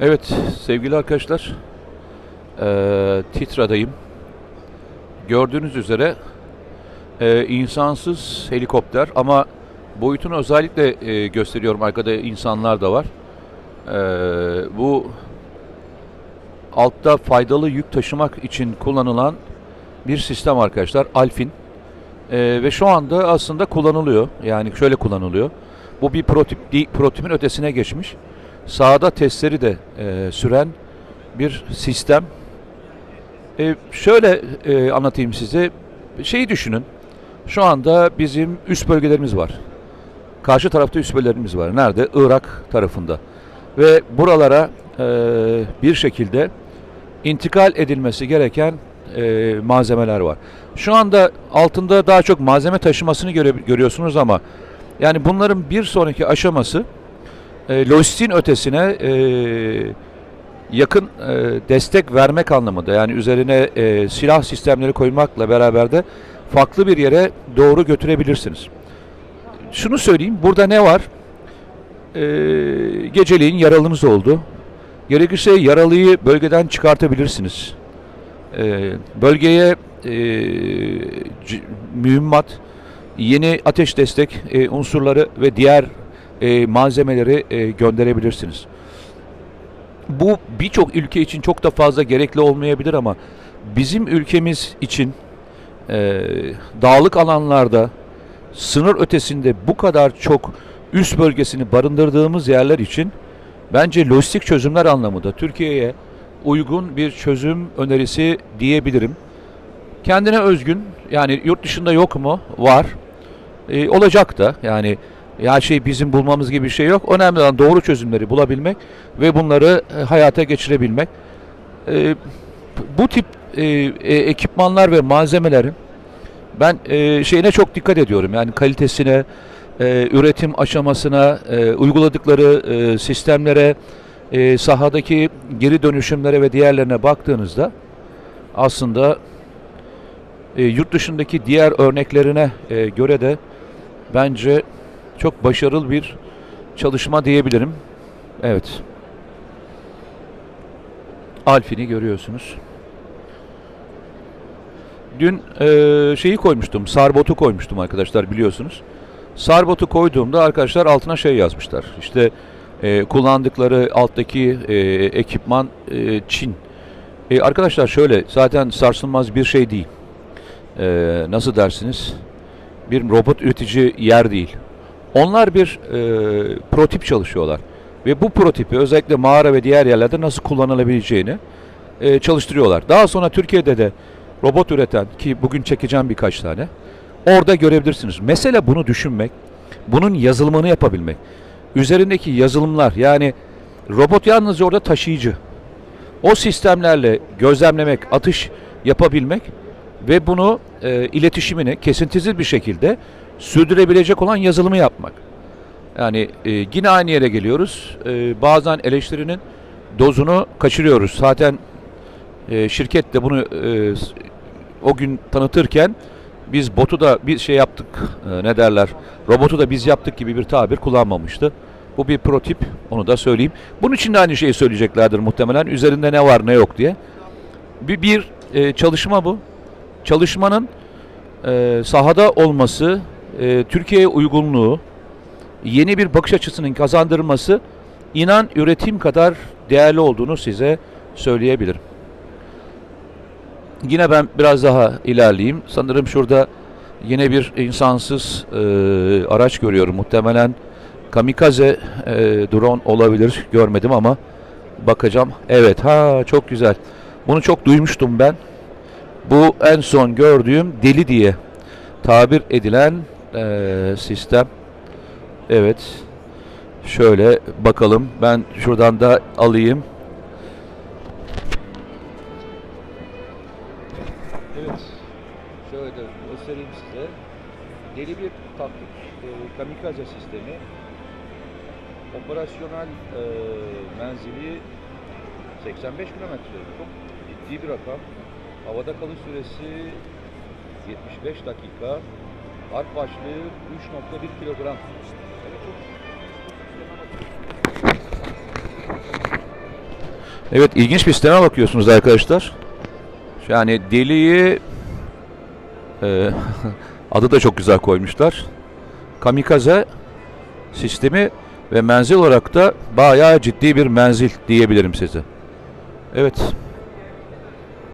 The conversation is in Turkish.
Evet sevgili arkadaşlar eee Titra'dayım. Gördüğünüz üzere eee, insansız helikopter ama boyutunu özellikle eee, gösteriyorum arkada insanlar da var. Eee, bu altta faydalı yük taşımak için kullanılan bir sistem arkadaşlar Alfin. Eee, ve şu anda aslında kullanılıyor. Yani şöyle kullanılıyor. Bu bir prototip değil, prototipin ötesine geçmiş. Sahada testleri de eee, süren bir sistem. E, şöyle e, anlatayım size. Şeyi düşünün. Şu anda bizim üst bölgelerimiz var. Karşı tarafta üst bölgelerimiz var. Nerede? Irak tarafında. Ve buralara e, bir şekilde intikal edilmesi gereken e, malzemeler var. Şu anda altında daha çok malzeme taşımasını göre, görüyorsunuz ama yani bunların bir sonraki aşaması e, lojistiğin ötesine e, yakın e, destek vermek anlamında yani üzerine e, silah sistemleri koymakla beraber de farklı bir yere doğru götürebilirsiniz. Şunu söyleyeyim, burada ne var? E, geceliğin yaralınız oldu. Gerekirse yaralıyı bölgeden çıkartabilirsiniz. E, bölgeye e, mühimmat, yeni ateş destek e, unsurları ve diğer e, malzemeleri e, gönderebilirsiniz bu birçok ülke için çok da fazla gerekli olmayabilir ama bizim ülkemiz için e, dağlık alanlarda sınır ötesinde bu kadar çok üst bölgesini barındırdığımız yerler için bence lojistik çözümler anlamında Türkiye'ye uygun bir çözüm önerisi diyebilirim. Kendine özgün yani yurt dışında yok mu? Var. E, olacak da yani her şey bizim bulmamız gibi bir şey yok. Önemli olan doğru çözümleri bulabilmek ve bunları e, hayata geçirebilmek. E, bu tip e, e, ekipmanlar ve malzemelerin ben e, şeyine çok dikkat ediyorum. Yani kalitesine, e, üretim aşamasına, e, uyguladıkları e, sistemlere, e, sahadaki geri dönüşümlere ve diğerlerine baktığınızda aslında e, yurt dışındaki diğer örneklerine e, göre de bence çok başarılı bir çalışma diyebilirim. Evet. Alfin'i görüyorsunuz. Dün e, şeyi koymuştum, Sarbot'u koymuştum arkadaşlar biliyorsunuz. Sarbot'u koyduğumda arkadaşlar altına şey yazmışlar. İşte e, kullandıkları alttaki e, ekipman e, Çin. E, arkadaşlar şöyle zaten sarsılmaz bir şey değil. E, nasıl dersiniz? Bir robot üretici yer değil. Onlar bir e, prototip çalışıyorlar. Ve bu prototipi özellikle mağara ve diğer yerlerde nasıl kullanılabileceğini e, çalıştırıyorlar. Daha sonra Türkiye'de de robot üreten ki bugün çekeceğim birkaç tane orada görebilirsiniz. Mesele bunu düşünmek, bunun yazılımını yapabilmek. Üzerindeki yazılımlar yani robot yalnızca orada taşıyıcı. O sistemlerle gözlemlemek, atış yapabilmek ve bunu e, iletişimini kesintisiz bir şekilde sürdürebilecek olan yazılımı yapmak. Yani e, yine aynı yere geliyoruz. E, bazen eleştirinin dozunu kaçırıyoruz. Zaten e, şirket de bunu e, o gün tanıtırken biz botu da bir şey yaptık. E, ne derler? Robotu da biz yaptık gibi bir tabir kullanmamıştı. Bu bir prototip. Onu da söyleyeyim. Bunun için de aynı şeyi söyleyeceklerdir muhtemelen. Üzerinde ne var ne yok diye. Bir, bir e, çalışma bu. Çalışmanın e, sahada olması, e, Türkiye'ye uygunluğu, yeni bir bakış açısının kazandırılması inan üretim kadar değerli olduğunu size söyleyebilirim. Yine ben biraz daha ilerleyeyim. Sanırım şurada yine bir insansız e, araç görüyorum. Muhtemelen kamikaze e, drone olabilir. Görmedim ama bakacağım. Evet ha çok güzel. Bunu çok duymuştum ben. Bu en son gördüğüm deli diye tabir edilen eee, sistem. Evet. Şöyle bakalım. Ben şuradan da alayım. Evet. Şöyle göstereyim size. Deli bir taktik eee, kamikaze sistemi. Operasyonel eee, menzili 85 kilometre. Çok ciddi bir rakam. Havada kalış süresi 75 dakika. Ark başlığı 3.1 kilogram. Evet ilginç bir sisteme bakıyorsunuz arkadaşlar. Yani deliği e, adı da çok güzel koymuşlar. Kamikaze sistemi ve menzil olarak da bayağı ciddi bir menzil diyebilirim size. Evet